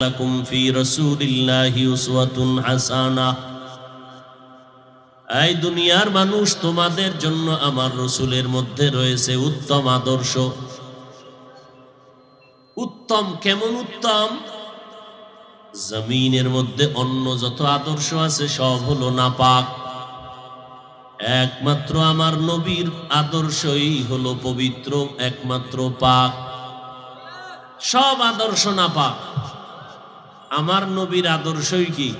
لكم في رسول الله أسوة حسنة এই দুনিয়ার মানুষ তোমাদের জন্য আমার রসুলের মধ্যে রয়েছে উত্তম আদর্শ উত্তম কেমন উত্তম জমিনের মধ্যে অন্য যত আদর্শ আছে সব হলো নাপাক একমাত্র আমার নবীর আদর্শই হলো পবিত্র একমাত্র পাক সব আদর্শ নাপাক আমার নবীর আদর্শই কি?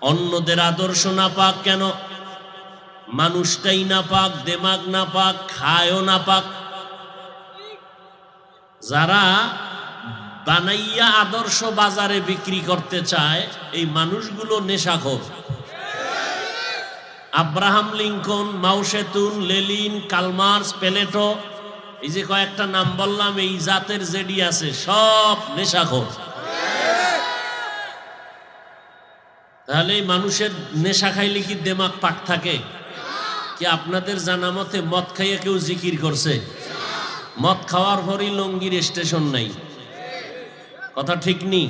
অন্যদের আদর্শ না পাক কেন? মানুষটাই না পাক, দেমাগ না পাক, খায়ও না পাক। যারা বানাইয়া আদর্শ বাজারে বিক্রি করতে চায়, এই মানুষগুলো নেশা নেশাখোর। Abraham Lincoln Mao Zedong Lenin, Karl Marx, Plato, এই যে কয়েকটা নাম বললাম, এই জাতের জেডি আছে, সব নেশা নেশাখোর। তাহলে এই মানুষের নেশা খাইলে কি দেমাগ পাক থাকে? কি আপনাদের জানা মতে মদ খাইয়া কেউ জিকির করছে? মদ খাওয়ার পরই লঙ্গির স্টেশন নাই। কথা ঠিক নি?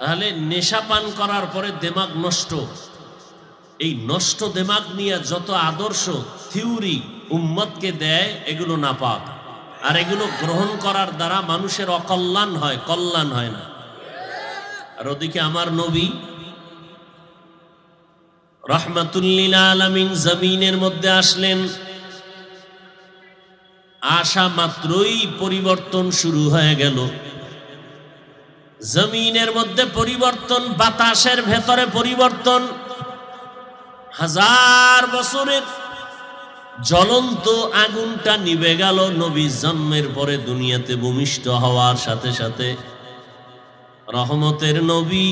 তাহলে নেশা পান করার পরে দেমাগ নষ্ট। এই নষ্ট দেমাগ নিয়ে যত আদর্শ, থিওরি উম্মতকে দেয়, এগুলো না পাক আর এগুলো গ্রহণ করার দ্বারা মানুষের অকল্যাণ হয়, কল্যাণ হয় না। আর ওদিকে আমার নবী রহমাতুল্লিল আলমিন জমিনের মধ্যে আসলেন। আসা মাত্রই পরিবর্তন শুরু হয়ে গেল। জমিনের মধ্যে পরিবর্তন, বাতাসের ভেতরে পরিবর্তন, হাজার বছরের জ্বলন্ত আগুনটা নিভে গেল। নবী জন্মের পরে দুনিয়াতে ভূমিষ্ঠ হওয়ার সাথে সাথে রহমতের নবী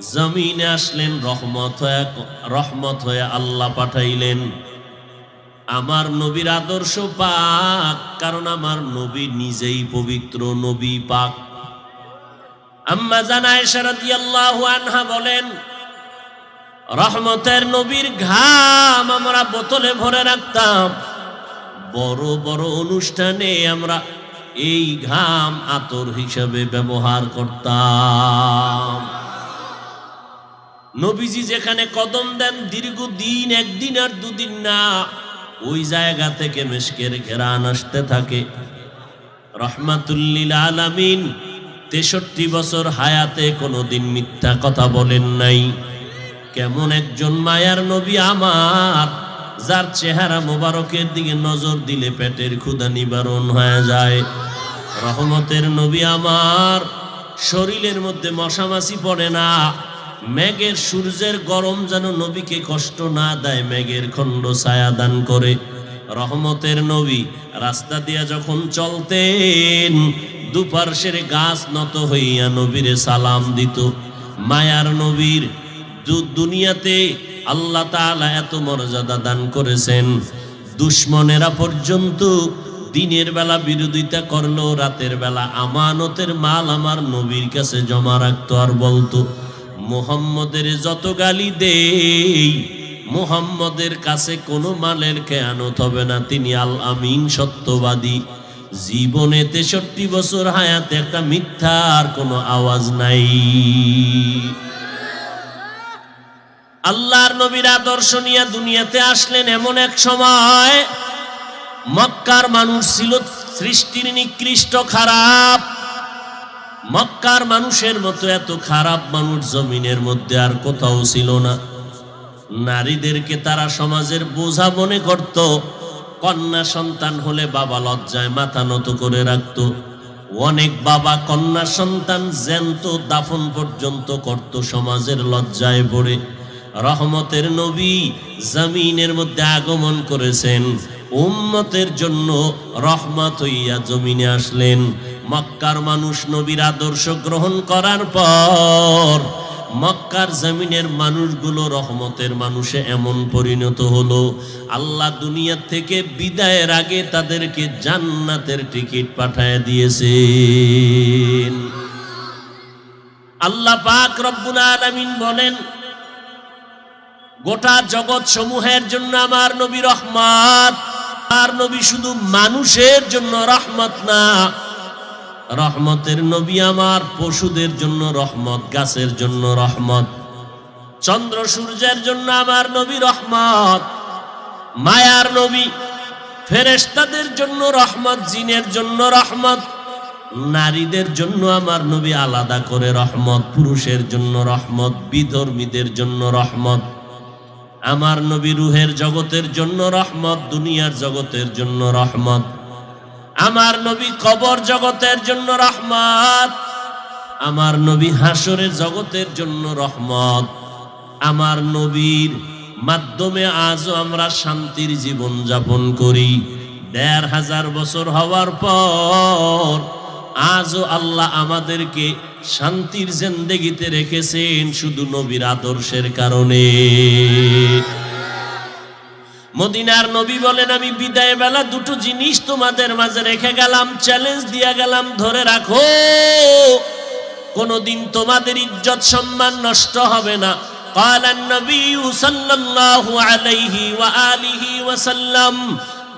জমিনে আসলেন, রহমত রহমত হয়ে আল্লাহ পাঠাইলেন। আমার নবীর আদর্শ পাক, কারণ আমার নবী নিজেই পবিত্র, নবী পাক। আম্মা জানায় শারদি আল্লাহ আনহা বলেন, রহমতের নবীর ঘাম আমরা বোতলে ভরে রাখতাম। বড় বড় অনুষ্ঠানে আমরা এই ঘাম আতর হিসাবে ব্যবহার করতাম। নবীজি যেখানে কদম দেন, দীর্ঘদিন, একদিন আর দুদিন না, ওই জায়গা থেকে মেশকের ঘেরান আসতে থাকে। রহমাতুল্লিল আলামিন তেষট্টি বছর হায়াতে কোনোদিন মিথ্যা কথা বলেন নাই। কেমন একজন মায়ার নবী আমার, যার চেহারা মোবারকের দিকে নজর দিলে পেটের ক্ষুদা নিবারণ হয়ে যায়। রহমতের নবী আমার, শরীরের মধ্যে মশামাছি পড়ে না মেঘের সূর্যের গরম যেন নবীকে কষ্ট না দেয়, মেঘের খণ্ড ছায়া দান করে। রহমতের নবী রাস্তা দিয়া যখন চলতেন, দুপার্শ্বের গাছ নত হইয়া নবীরে সালাম দিত। মায়ার নবীর দুনিয়াতে আল্লাহ তাআলা এত মর্যাদা দান করেছেন। দুশ্মনেরা পর্যন্ত দিনের বেলা বিরোধিতা করল রাতের বেলা আমানতের মাল আমার নবীর কাছে জমা রাখতো আর বলতো। মুহাম্মদের যত গালি দেই, মুহাম্মদের কাছে কোনো মালের খেয়ানত হবে না। তিনি আল আমিন সত্যবাদী। জীবনে তেষট্টি বছর হায়াতে একটা মিথ্যার কোনো আওয়াজ নাই। আল্লাহর নবীর আদর্শ নিয়ে দুনিয়াতে আসলেন এমন এক সময়, মক্কার মানুষ ছিল সৃষ্টির নিকৃষ্ট খারাপ। মক্কার মানুষের মতো এত খারাপ মানুষ জমিনের মধ্যে আর কোথাও ছিল না। নারীদেরকে তারা সমাজের বোঝা মনে করত, কন্যা সন্তান হলে বাবা লজ্জায় মাথা নত করে রাখত। অনেক বাবা কন্যা সন্তান জ্যান্ত দাফন পর্যন্ত করত সমাজের লজ্জায় পড়ে। রহমতের নবী জমিনের মধ্যে আগমন করেছেন, উম্মতের জন্য রহমত হইয়া জমিনে আসলেন। মক্কার মানুষ নবীর আদর্শ গ্রহণ করার পর মক্কার জমিনের মানুষগুলো রহমতের মানুষে এমন পরিণত হলো। আল্লাহ দুনিয়া থেকে বিদায়ের আগে তাদেরকে জান্নাতের টিকিট পাঠায় দিয়েছেন। আল্লাহ পাক রব্বুল আলামিন বলেন, গোটা জগৎ সমূহের জন্য আমার নবী রহমত। আর নবী শুধু মানুষের জন্য রহমত না রহমতের নবী আমার, পশুদের জন্য রহমত, গাছের জন্য রহমত। চন্দ্র সূর্যের জন্য আমার নবী রহমত। মায়ার নবী ফেরেস্তাদের জন্য রহমত, জিনের জন্য রহমত। নারীদের জন্য আমার নবী আলাদা করে রহমত, পুরুষের জন্য রহমত, বিধর্মীদের জন্য রহমত। আমার নবী রুহের জগতের জন্য রহমত, দুনিয়ার জগতের জন্য রহমত। আমার নবী কবর জগতের জন্য রহমত। আমার নবী হাসরের জগতের জন্য রহমত। আমার নবীর মাধ্যমে আজও আমরা শান্তির জীবন যাপন করি। দেড় হাজার বছর হওয়ার পর আজও আল্লাহ আমাদেরকে শান্তির জেন্দেগিতে রেখেছেন শুধু নবীর আদর্শের কারণে। মদিনার নবী বলেন আমি বিদায় বেলা দুটো জিনিস তোমাদের মাঝে রেখে গেলাম চ্যালেঞ্জ দিয়া গেলাম ধরে রাখো কোনদিন তোমাদের ইজ্জত সম্মান নষ্ট হবে না قال النبي صلى الله عليه وآله وسلم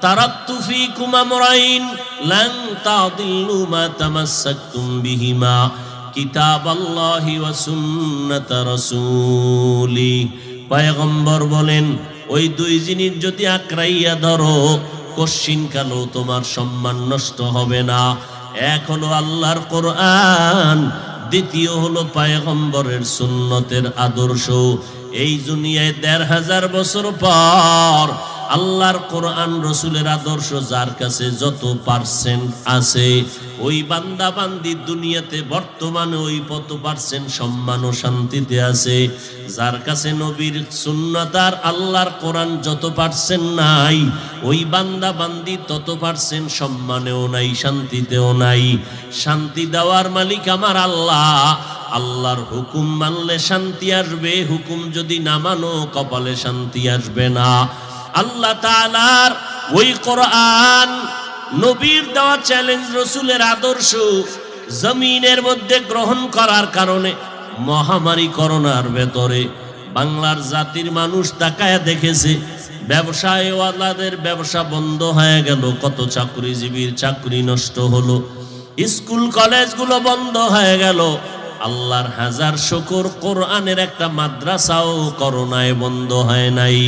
تركت فيكم أمرين لن تضلوا ما تمسكتم بهما কিতাব আল্লাহ সুন্নত রসুলি পয়গম্বর বলেন ওই দুই জিনিস যদি আঁকড়াইয়া ধরো, কশ্চিন কালো তোমার সম্মান নষ্ট হবে না। এক হলো আল্লাহর কোরআন, দ্বিতীয় হলো পায়গম্বরের সুন্নতের আদর্শ। এই দুনিয়ায় দেড় হাজার বছর পর আল্লাহর কোরআন রসুলের আদর্শ যার কাছে যত পার্সেন্ট আছে, ওই বান্দা বান্দি দুনিয়াতে বর্তমানে ওই কত পার্সেন্ট সম্মান ও শান্তিতে আছে। যার কাছে নবীর সুন্নতার আল্লাহর কোরআন যত পার্সেন্ট নাই, ওই বান্দা বান্দি তত পার্সেন্ট সম্মানেও নাই, শান্তিতেও নাই। শান্তি দেওয়ার মালিক আমার আল্লাহ। আল্লাহর হুকুম মানলে শান্তি আসবে, হুকুম যদি না মানো কপালে শান্তি আসবে না। আল্লাহ তাআলার ওই কোরআন নবীর দেওয়া চ্যালেঞ্জ রসুলের আদর্শ জমিনের মধ্যে গ্রহণ করার কারণে মহামারী করোনার ভেতরে বাংলার জাতির মানুষ তাকায় দেখেছে ব্যবসায় ওয়ালাদের ব্যবসা বন্ধ হয়ে গেল, কত চাকরিজীবীর চাকরি নষ্ট হলো, স্কুল কলেজগুলো বন্ধ হয়ে গেল আল্লাহর হাজার শুকুর কোরআনের একটা মাদ্রাসাও করোনায় বন্ধ হয় নাই।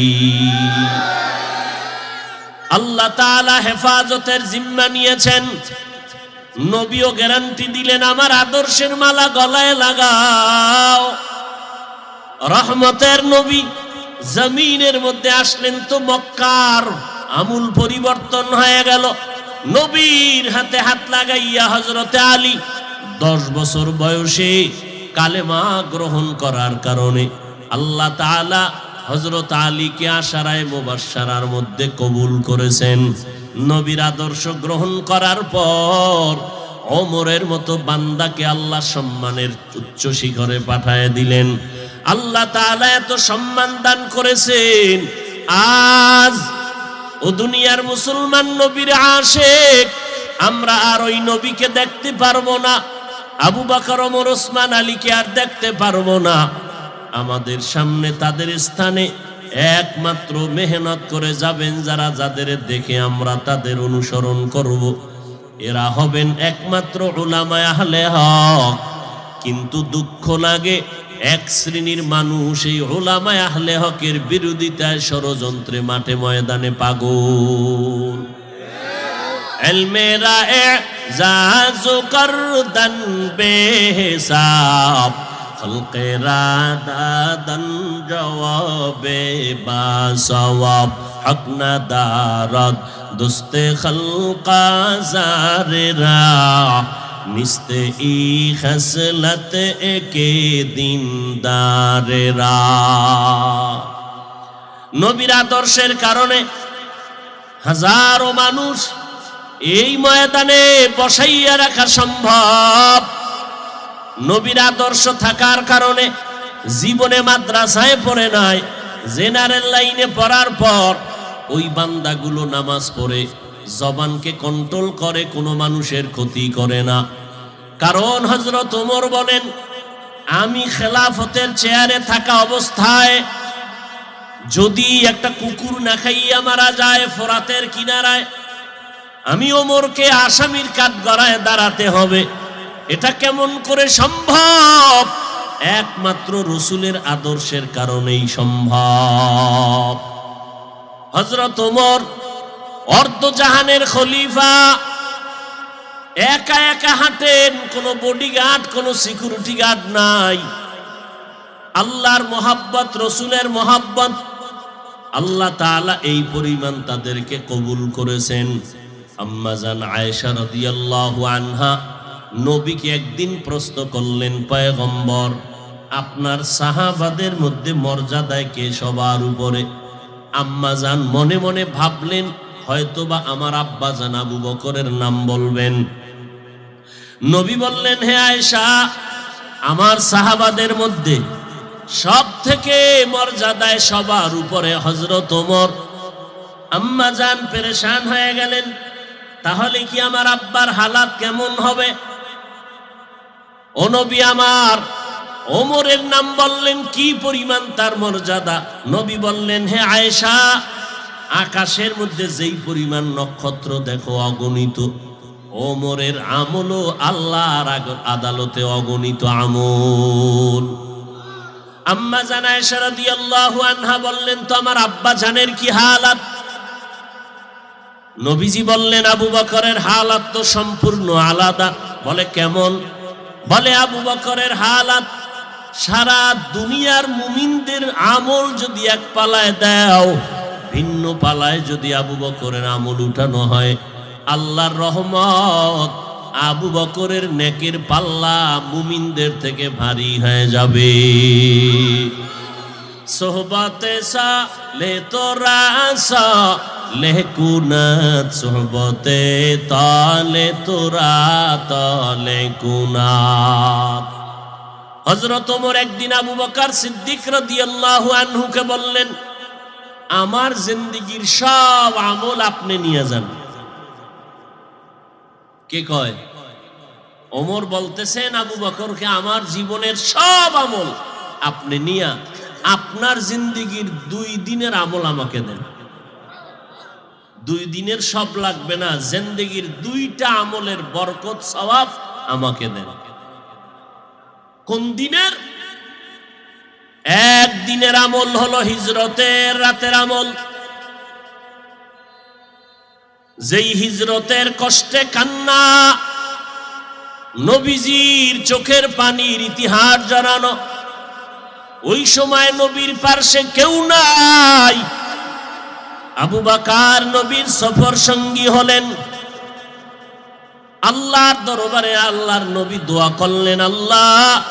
আল্লাহ তাআলা হেফাজতের জিম্মা নিয়েছেন। নবীও গ্যারান্টি দিলেন, আমার আদর্শের মালা গলায় লাগাও। রহমতের নবী জমিনের মধ্যে আসলেন তো মক্কার আমূল পরিবর্তন হয়ে গেল। নবীর হাতে হাত লাগাইয়া হজরতে আলী দশ বছর বয়সে কালেমা গ্রহণ করার কারণে আল্লাহ তাআলা হজরত আলীকে আশারায় মোবাসার মধ্যে কবুল করেছেন। নবীর আদর্শ গ্রহণ করার পর অমরের মতো বান্দাকে আল্লাহ সম্মানের উচ্চ শিখরে পাঠায় দিলেন। আল্লাহ তাআলা এত সম্মান দান করেছেন। আজ ও দুনিয়ার মুসলমান নবীর আশেক, আমরা আর ওই নবীকে দেখতে পারব না। আবু বাকর ওমর, ওসমান আলীকে আর দেখতে পারব না। আমাদের সামনে তাদের স্থানে একমাত্র মেহনত করে যাবেন যারা যাদের দেখে আমরা তাদের অনুসরণ করব। এরা হবেন একমাত্র ওলামায় আহলে হক। কিন্তু দুঃখ লাগে, এক শ্রেণির মানুষ এই ওলামায় আহলে হকের বিরোধিতায় ষড়যন্ত্রে মাঠে ময়দানে পাগল। এলমেরা এজাজু করদন বেহিসাব খলকেরা দাদন জবাবে বা সওয়াব হক না দারদ দুস্তে খলকা জারেরা নিস্তে ই খসলত একে দিন দারেরা নবীর আদর্শের কারণে হাজারো মানুষ এই ময়দানে বসাইয়া রাখা সম্ভব। নবীর আদর্শ থাকার কারণে জীবনে মাদ্রাসায় পড়ে নাই, জেনারেল লাইনে পড়ার পর ওই বান্দাগুলো নামাজ পড়ে, জবানকে কন্ট্রোল করে, কোনো মানুষের ক্ষতি করে না। কারণ হজরত ওমর বলেন, আমি খেলাফতের চেয়ারে থাকা অবস্থায় যদি একটা কুকুর না খাইয়া মারা যায় ফোরাতের কিনারায় আমি ওমরকে আসামির কাঠ গড়ায় দাঁড়াতে হবে। এটা কেমন করে সম্ভব? একমাত্র রসুলের আদর্শের কারণেই সম্ভব। হজরত ওমর অর্ধজাহানের খলিফা, একা একা হাঁটেন, কোনো বডিগার্ড কোনো সিকিউরিটি গার্ড নাই। আল্লাহর মোহাব্বত, রসুলের মোহাব্বত, আল্লাহ তাআলা এই পরিমাণ তাদেরকে কবুল করেছেন। আম্মাজান আয়েশা রাদিয়াল্লাহু আনহা নবীকে একদিন প্রশ্ন করলেন, পয়গম্বর, আপনার সাহাবাদের মধ্যে মর্যাদায় কে সবার উপরে? আম্মাজান মনে মনে ভাবলেন, হয়তোবা আমার আব্বাজান আবু বকরের নাম বলবেন। নবী বললেন, হে আয়েশা, আমার সাহাবাদের মধ্যে সব থেকে মর্যাদায় সবার উপরে হজরত ওমর। আম্মা যান পেরেশান হয়ে গেলেন। তাহলে কি আমার আব্বার হালাত কেমন হবে? ও নবী আমার, ওমরের নাম বললেন, কি পরিমাণ তার মর্যাদা? নবী বললেন, হে আয়েশা, আকাশের মধ্যে যেই পরিমাণ নক্ষত্র দেখো অগণিত, ওমরের আমলও আল্লাহর আদালতে অগণিত আমল। আম্মা জানায় রাদিয়াল্লাহু আনহা বললেন, তো আমার আব্বা জানের কি হালাত? নবীজি বললেন, আবু বকরের হালাত তো সম্পূর্ণ আলাদা। বলে, কেমন? বলে, আবু বকরের হালাত, সারা দুনিয়ার মুমিনদের আমল যদি এক পালায় দাও, ভিন্ন পালায় যদি আবু বকরের আমল উঠানো হয়, আল্লাহর রহমত আবু বকরের নেকের পাল্লা মুমিনদের থেকে ভারী হয়ে যাবে। সোহবতে সা লে তোরা লেকুনাত সোহবতে তালে তোরা তালে কুনাত। হজরত ওমর একদিন আবু বকর সিদ্দিক রাদিয়াল্লাহু আনহুকে বললেন, আমার জিন্দিগির সব আমল আপনি নিয়ে যান। কে কয়? ওমর বলতেছেন, আবু বকরকে আমার জীবনের সব আমল আপনি নিয়া আপনার জিন্দিগির দুই দিনের আমল আমাকে দেন। দুই দিনের সব লাগবে না, জিন্দিগির দুইটা আমলের বরকত, সওয়াব আমাকে দেন। কোন দিনের? এক দিনের আমল হলো হিজরতের রাতের আমল। যেই হিজরতের কষ্টে কান্না, নবীজির চোখের পানির ইতিহাস জানানো ওই সময় নবীর পার্শ্বে কেউ নাই। আবু বাকার নবীর সফর সঙ্গী হলেন। আল্লাহর দরবারে আল্লাহর নবী দোয়া করলেন, আল্লাহ,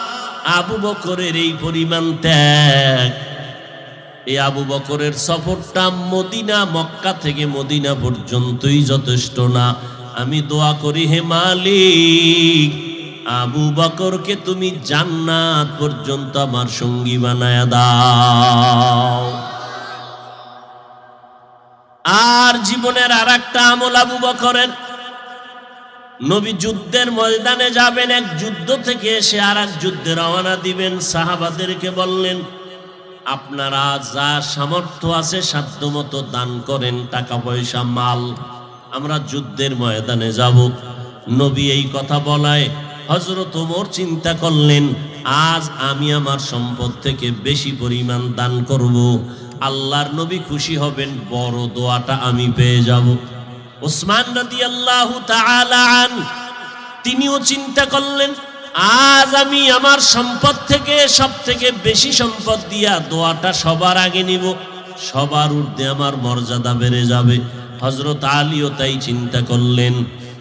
আবু বকরের এই পরিমাণ ত্যাগ। এই আবু বকরের সফরটা মদিনা, মক্কা থেকে মদিনা পর্যন্তই যথেষ্ট না। আমি দোয়া করি, হে মালিক আবু বকরকে তুমি জান্নাত পর্যন্ত আমার সঙ্গী বানায় দাও। আর জীবনের আর একটা আমল আবু বকরের। নবী যুদ্ধের ময়দানে যাবেন, এক যুদ্ধ থেকে এসে আর এক যুদ্ধে রওনা দিবেন। সাহাবাদেরকে বললেন, আপনারা যা সামর্থ্য আছে সাধ্য মতো দান করেন টাকা পয়সা মাল, আমরা যুদ্ধের ময়দানে যাব। নবী এই কথা বলায় হজরত ওমর চিন্তা করলেন, আজ আমি আমার সম্পদ থেকে বেশি পরিমাণ দান করব। আল্লাহর নবী খুশি হবেন, বড় দোয়াটা আমি পেয়ে যাব। ওসমান নদী আল্লাহ তিনিও চিন্তা করলেন, আজ আমি আমার সম্পদ থেকে সব থেকে বেশি সম্পদ দিয়া দোয়াটা সবার আগে নিব। সবার ঊর্ধ্বে আমার মর্যাদা বেড়ে যাবে। হজরত আলীও তাই চিন্তা করলেন।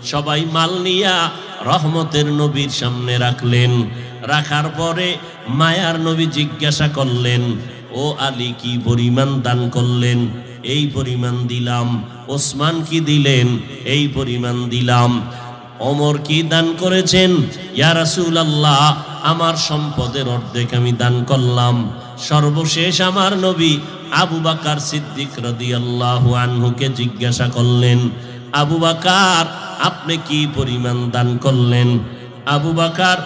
সবাই মাল নিয়া রহমতের নবীর সামনে রাখলেন। রাখার পরে মায়ার নবী জিজ্ঞাসা করলেন, ও আলী, কি পরিমাণ দান করলেন? এই পরিমাণ দিলাম। ওসমান কি দিলেন? এই পরিমাণ দিলাম। অমর কি দান করেছেন? ইয়া রাসূলুল্লাহ, আমার সম্পদের অর্ধেক আমি দান করলাম। সর্বশেষ আমার নবী আবু বাকার সিদ্দিক রাদিয়াল্লাহু আনহুকে জিজ্ঞাসা করলেন আবু বাকার, আপনি কি পরিমাণ দান করলেন? আবু বাকার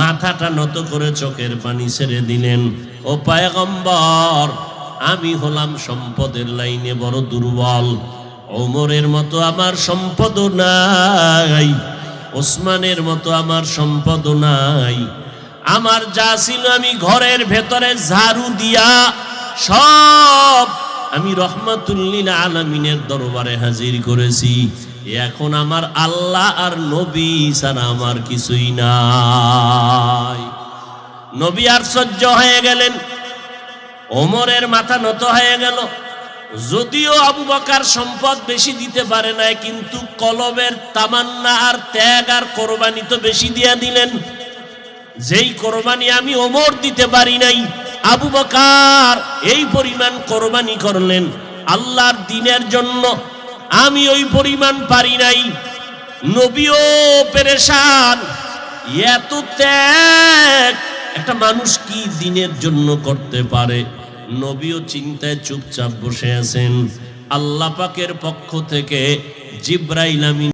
মাথাটা নত করে চোখের পানি ছেড়ে দিলেন। ও পায়গম্বর, আমি হলাম সম্পদের লাইনে বড় দুর্বল। ওমরের মতো আমার সম্পদ নাই, ওসমানের মতো আমার সম্পদ নাই। আমার যা ছিল আমি ঘরের ভেতরে ঝাড়ু দিয়া সব আমি রহমাতুল্লিল আলমিনের দরবারে হাজির করেছি। এখন আমার আল্লাহ আর নবী ছাড়া আমার কিছুই নাই। নবী আর সহ্য হয়ে গেলেন। ওমরের মাথা নত হয়ে গেল। যদিও আবু বকার সম্পদ বেশি দিতে পারে নাই, কিন্তু কলবের তামান্না আর ত্যাগ আর কোরবানি তো বেশি দিয়া দিলেন। যেই কোরবানি আমি ওমর দিতে পারি নাই আবু বকার এই পরিমাণ কোরবানি করলেন আল্লাহর দিনের জন্য। আমি ওই পরিমাণ পারি নাই। নবীও পেরেশান। এত ত্যাগ। একটা মানুষ কি দিনের জন্য করতে পারে? নবীও চিন্তায় চুপচাপ বসে আছেন। আল্লাহ পাকের পক্ষ থেকে জিব্রাইল আমিন